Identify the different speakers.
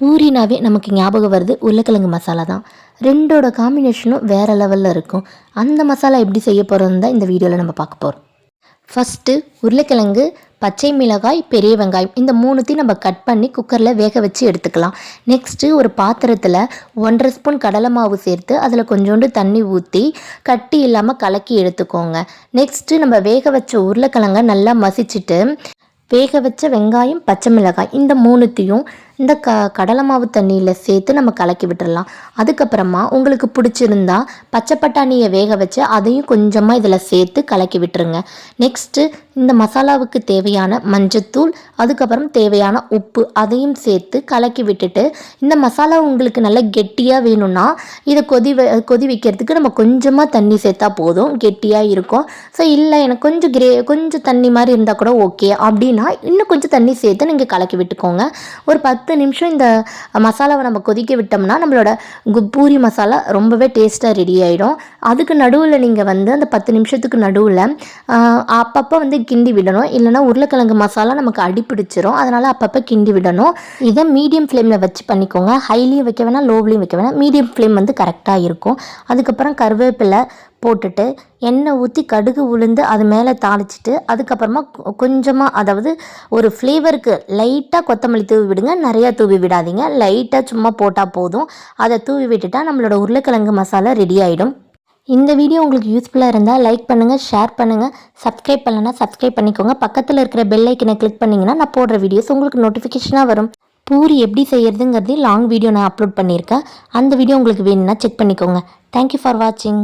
Speaker 1: பூரினாவே நமக்கு ஞாபகம் வருது உருளைக்கிழங்கு மசாலா தான். ரெண்டோட காம்பினேஷனும் வேறு லெவலில் இருக்கும். அந்த மசாலா எப்படி செய்ய போகிறோன்னு தான் இந்த வீடியோவில் நம்ம பார்க்க போகிறோம் ஃபஸ்ட்டு உருளைக்கிழங்கு பச்சை மிளகாய் பெரிய வெங்காயம் இந்த மூணுத்தையும் நம்ம கட் பண்ணி குக்கரில் வேக வச்சு எடுத்துக்கலாம். நெக்ஸ்ட்டு ஒரு பாத்திரத்தில் ஒன்றரை ஸ்பூன் கடலை மாவு சேர்த்து அதில் கொஞ்சோண்டு தண்ணி ஊற்றி கட்டி இல்லாமல் கலக்கி எடுத்துக்கோங்க. நெக்ஸ்ட்டு நம்ம வேக வச்ச உருளைக்கிழங்க நல்லா மசிச்சுட்டு வேக வச்ச வெங்காயம் பச்சை மிளகாய் இந்த மூணுத்தையும் இந்த க கடலை மாவு தண்ணியில் சேர்த்து நம்ம கலக்கி விட்டுறலாம். அதுக்கப்புறமா உங்களுக்கு பிடிச்சிருந்தா பச்சை பட்டாணியை வேக வச்சு அதையும் கொஞ்சமாக இதில் சேர்த்து கலக்கி விட்டுருங்க. நெக்ஸ்ட்டு இந்த மசாலாவுக்கு தேவையான மஞ்சத்தூள் அதுக்கப்புறம் தேவையான உப்பு அதையும் சேர்த்து கலக்கி விட்டுட்டு இந்த மசாலா உங்களுக்கு நல்லா கெட்டியாக வேணும்னா இதை கொதி வ கொதி வைக்கிறதுக்கு நம்ம கொஞ்சமாக தண்ணி சேர்த்தா போதும் கெட்டியாக இருக்கும். ஸோ இல்லை எனக்கு கொஞ்சம் கிரே கொஞ்சம் தண்ணி மாதிரி இருந்தால் கூட ஓகே அப்படின்னா இன்னும் கொஞ்சம் தண்ணி சேர்த்து நீங்கள் கலக்கி விட்டுக்கோங்க. ஒரு பத்து பத்து நிமிஷம் இந்த மசாலாவை நம்ம கொதிக்க விட்டோம்னா நம்மளோட கு- பூரி மசாலா ரொம்பவே டேஸ்ட்டாக ரெடி ஆகிடும் அதுக்கு நடுவில் நீங்கள் வந்து அந்த பத்து நிமிஷத்துக்கு நடுவில் அப்பப்போ வந்து கிண்டி விடணும். இல்லைன்னா உருளைக்கிழங்கு மசாலா நமக்கு அடி பிடிச்சிரும் அதனால் அப்பப்போ கிண்டி விடணும். இதை மீடியம் ஃப்ளேமில் வச்சு பண்ணிக்கோங்க. ஹைலியும் வைக்க வேணாம் லோவ்லையும் வைக்க வேணாம். மீடியம் ஃப்ளேம் வந்து கரெக்டாக இருக்கும். அதுக்கப்புறம் கருவேப்பிலை போட்டுட்டு எண்ணெய் ஊற்றி கடுகு உளுந்து அது மேலே தாளிச்சிட்டு அதுக்கப்புறமா கொஞ்சமாக அதாவது ஒரு ஃப்ளேவருக்கு லைட்டாக கொத்தமல்லி தூவி விடுங்க. நிறையா தூவி விடாதீங்க. லைட்டாக சும்மா போட்டால் போதும். அதை தூவி விட்டுட்டா நம்மளோட உருளைக்கிழங்கு மசாலா ரெடி ஆகிடும் இந்த வீடியோ உங்களுக்கு யூஸ்ஃபுல்லாக இருந்தால் லைக் பண்ணுங்கள் ஷேர் பண்ணுங்கள் சப்ஸ்கிரைப் பண்ணலன்னா சப்ஸ்கிரைப் பண்ணிக்கோங்க. பக்கத்தில் இருக்கிற பெல் ஐக்கனை கிளிக் பண்ணிங்கன்னா நான் போடுற வீடியோஸ் உங்களுக்கு நோட்டிஃபிகேஷனாக வரும். பூரி எப்படி செய்யறதுங்கிறது லாங் வீடியோ நான் அப்லோட் பண்ணியிருக்கேன். அந்த வீடியோ உங்களுக்கு வேணும்னா செக் பண்ணிக்கோங்க. தேங்க்யூ ஃபார் வாட்சிங்